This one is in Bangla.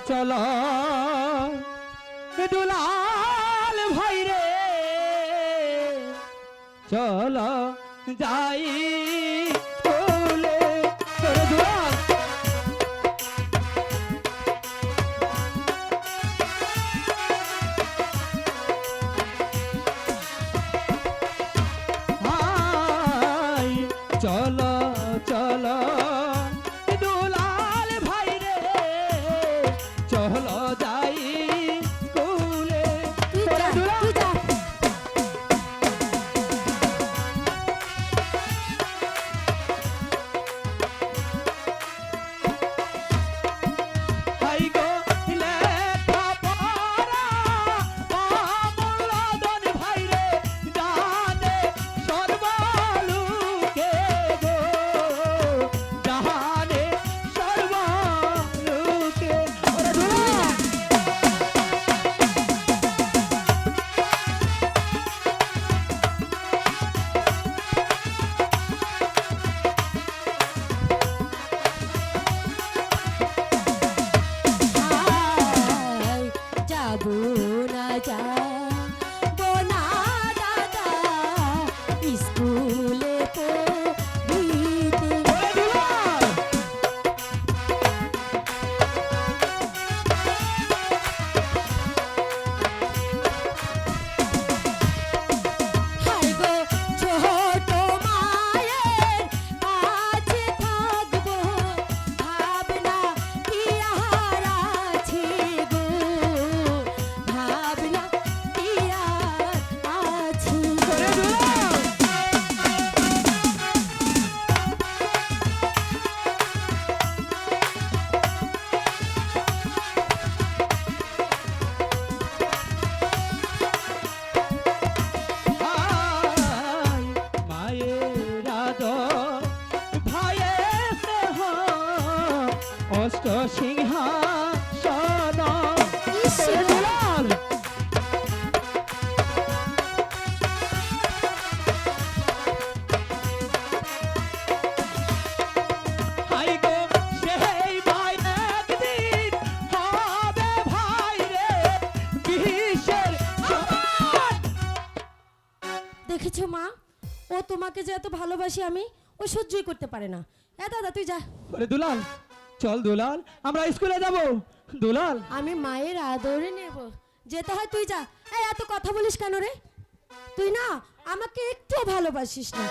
চল। দুলাল ভাই রে। চল যাই। বিশ্বের সমান। দেখেছ মা? ও তোমাকে যে এত ভালোবাসি আমি ও সহ্যই করতে পারে না। এ দাদা তুই যা। দুলাল চল দুলাল, আমরা স্কুলে যাব। দুলাল। আমি মায়ের আদরে নেব। যেতে হয় তুই যা। এই, এত কথা বলিস কেন রে? তুই না, আমাকে একটু ভালোবাসিস না।